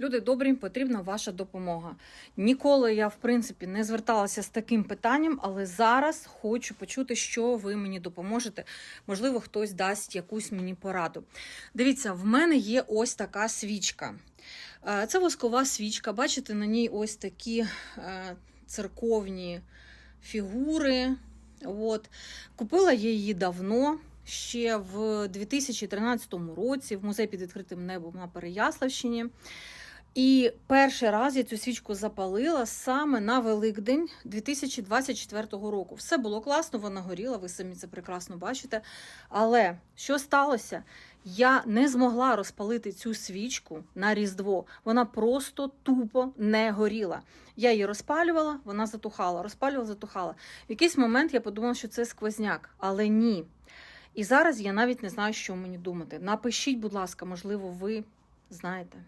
Люди добрі, потрібна ваша допомога. Ніколи я, в принципі, не зверталася з таким питанням, але зараз хочу почути, що ви мені допоможете. Можливо, хтось дасть якусь мені пораду. Дивіться, в мене є ось така свічка. Е, Це воскова свічка. Бачите, на ній ось такі е, церковні фігури. От. Купила я її давно. Ще в 2013 році в музей під відкритим небом на Переяславщині. І перший раз я цю свічку запалила саме на Великдень 2024 року. Все було класно, вона горіла, ви самі це прекрасно бачите. Але що сталося? Я не змогла розпалити цю свічку на Різдво. Вона просто тупо не горіла. Я її розпалювала, вона затухала, розпалювала, затухала. В якийсь момент я подумала, що це сквозняк, але ні. І зараз я навіть не знаю, що мені думати. Напишіть, будь ласка, можливо, ви знаєте.